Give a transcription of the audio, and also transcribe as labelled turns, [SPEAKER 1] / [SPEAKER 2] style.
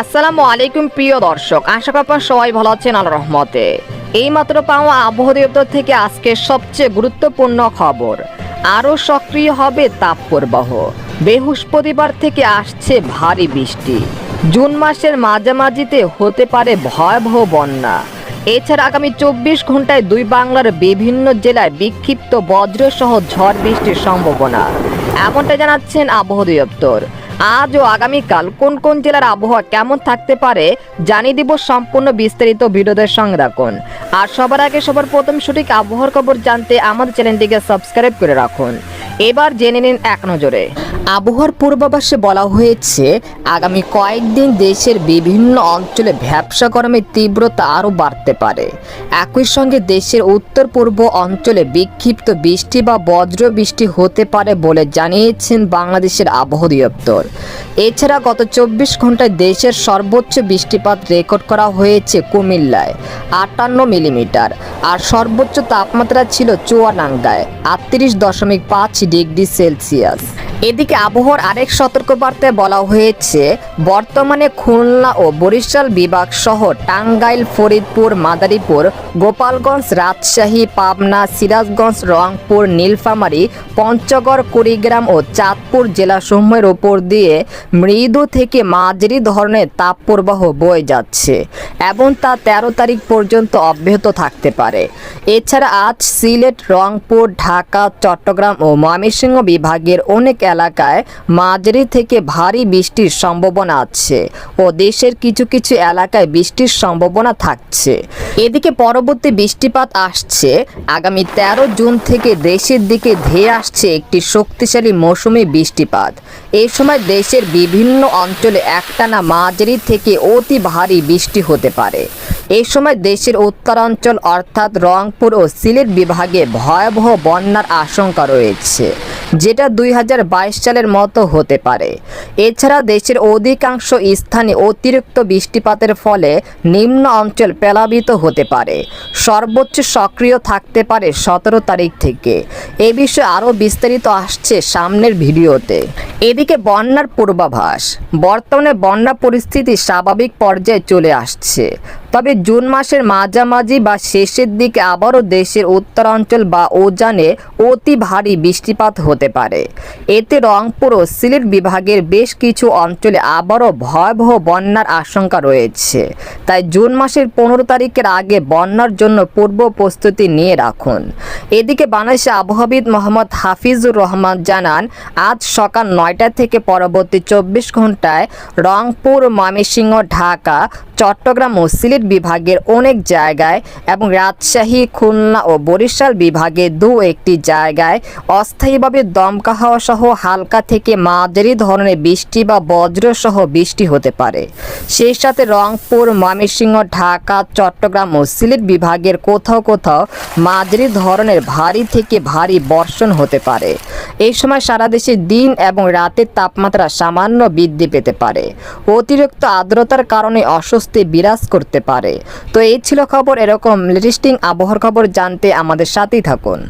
[SPEAKER 1] আসসালামু আলাইকুম, প্রিয় দর্শক। আশা করি সবাই ভালো আছেন আল্লাহ রহমতে। এইমাত্র পাওয়া আবহাওয়া দপ্তর থেকে আজকে সবচেয়ে গুরুত্বপূর্ণ খবর। আরও সক্রিয় হবে তাপপ্রবাহ। বৃহস্পতিবার থেকে আসছে ভারী বৃষ্টি। জুন মাসের মাঝামাঝিতে হতে পারে ভয়াবহ বন্যা। এছাড়া আগামী চব্বিশ ঘন্টায় দুই বাংলার বিভিন্ন জেলায় বিক্ষিপ্ত বজ্রসহ ঝড় বৃষ্টির সম্ভাবনা। এমনটা জানাচ্ছেন আবহাওয়া দপ্তর। আজ ও আগামীকাল কোন কোন জেলার আবহাওয়া কেমন থাকতে পারে জানিয়ে দিব সম্পূর্ণ বিস্তারিত ভিডিওদের সঙ্গে রাখুন আর সবার আগে সবার প্রথম সঠিক আবহাওয়ার খবর জানতে আমাদের চ্যানেলটিকে সাবস্ক্রাইব করে রাখুন। এবার জেনে নিন এক নজরে। আবহাওয়ার পূর্বাভাসে বলা হয়েছে, আগামী কয়েকদিন দেশের বিভিন্ন অঞ্চলে ভ্যাবসা গরমের তীব্রতা আরও বাড়তে পারে। একই সঙ্গে দেশের উত্তর পূর্ব অঞ্চলে বিক্ষিপ্ত বৃষ্টি বা বজ্র বৃষ্টি হতে পারে বলে জানিয়েছেন বাংলাদেশের আবহাওয়া দপ্তর। এছাড়া গত চব্বিশ ঘন্টায় দেশের সর্বোচ্চ বৃষ্টিপাত রেকর্ড করা হয়েছে কুমিল্লায়, আটান্ন মিলিমিটার, আর সর্বোচ্চ তাপমাত্রা ছিল চুয়াডাঙ্গায় আটত্রিশ দশমিক পাঁচ ডিগ্রি সেলসিয়াস। এদিকে আবহাওয়ার আরেক সতর্কবার্তায় বলা হয়েছে, বর্তমানে খুলনা ও বরিশাল বিভাগ সহ টাঙ্গাইল, ফরিদপুর, মাদারীপুর, গোপালগঞ্জ, রাজশাহী, পাবনা, সিরাজগঞ্জ, রংপুর, নীলফামারী, পঞ্চগড়, কুড়িগ্রাম ও চাঁদপুর জেলাসমূহের উপর দিয়ে মৃদু থেকে মাঝারি ধরনের তাপপ্রবাহ বয়ে যাচ্ছে এবং তা তেরো তারিখ পর্যন্ত অব্যাহত থাকতে পারে। এছাড়া আজ সিলেট, রংপুর, ঢাকা, চট্টগ্রাম ও ময়মনসিংহ বিভাগের অনেক এলাকায় মাঝারি থেকে ভারী বৃষ্টির সম্ভাবনা আছে ও দেশের কিছু কিছু এলাকায় বৃষ্টির সম্ভাবনা থাকছে। এদিকে পরবর্তী বৃষ্টিপাত আসছে। আগামী তেরো জুন থেকে দেশের দিকে ধেয়ে আসছে একটি শক্তিশালী মৌসুমি বৃষ্টিপাত। এই সময় দেশের বিভিন্ন অঞ্চলে একটানা মাঝারি থেকে অতি ভারী বৃষ্টি হতে পারে। এই সময় দেশের উত্তরাঞ্চল অর্থাৎ রংপুর ও সিলেট বিভাগে ভয়াবহ বন্যার আশঙ্কা রয়েছে, যেটা দুই হাজার বাইশ সালের মতো হতে পারে। এছাড়া দেশের অধিকাংশ স্থানে অতিরিক্ত বৃষ্টিপাতের ফলে নিম্ন অঞ্চল প্লাবিত হতে পারে। সর্বোচ্চ সক্রিয় থাকতে পারে সতেরো তারিখ থেকে। এ বিষয়ে আরও বিস্তারিত আসছে সামনের ভিডিওতে। এদিকে বন্যার পূর্বাভাস, বর্তমানে বন্যা পরিস্থিতি স্বাভাবিক পর্যায়ে চলে আসছে। তবে জুন মাসের মাঝামাঝি বা শেষের দিকে আবারও দেশের উত্তরাঞ্চল বা ওজানে অতি ভারী বৃষ্টিপাত হতে পারে। এতে রংপুর ও সিলেট বিভাগের বেশ কিছু অঞ্চলে আবারও ভয়াবহ বন্যার আশঙ্কা রয়েছে। তাই জুন মাসের পনেরো তারিখের আগে বন্যার জন্য পূর্ব প্রস্তুতি নিয়ে রাখুন। এদিকে বাংলাদেশে আবহাওয়াবিদ মোহাম্মদ হাফিজুর রহমান জানান, আজ সকাল নয়টা থেকে পরবর্তী চব্বিশ ঘন্টায় রংপুর, ময়মনসিংহ, ঢাকা, চট্টগ্রাম ও সিলেট বিভাগের অনেক জায়গায় এবং রাজশাহী, খুলনা ও বরিশাল বিভাগে দু একটি জায়গায় অস্থায়ীভাবে দমকা হাওয়া সহ হালকা থেকে মাঝারি ধরনের বৃষ্টি বা বজ্র সহ বৃষ্টি হতে পারে। সেই সাথে রংপুর, ময়মনসিংহ, ঢাকা, চট্টগ্রাম ও সিলেট বিভাগের কোথাও কোথাও মাঝারি ধরনের ভারী থেকে ভারী বর্ষণ হতে পারে। এই সময় সারা দেশে দিন এবং রাতের তাপমাত্রা সামান্য বৃদ্ধি পেতে পারে। অতিরিক্ত আর্দ্রতার কারণে অস্বস্তি বিরাজ করতে পারে। তো এই ছিল খবর। এরকম লেটেস্টিং আবহাওয়ার খবর জানতে আমাদের সাথেই থাকুন।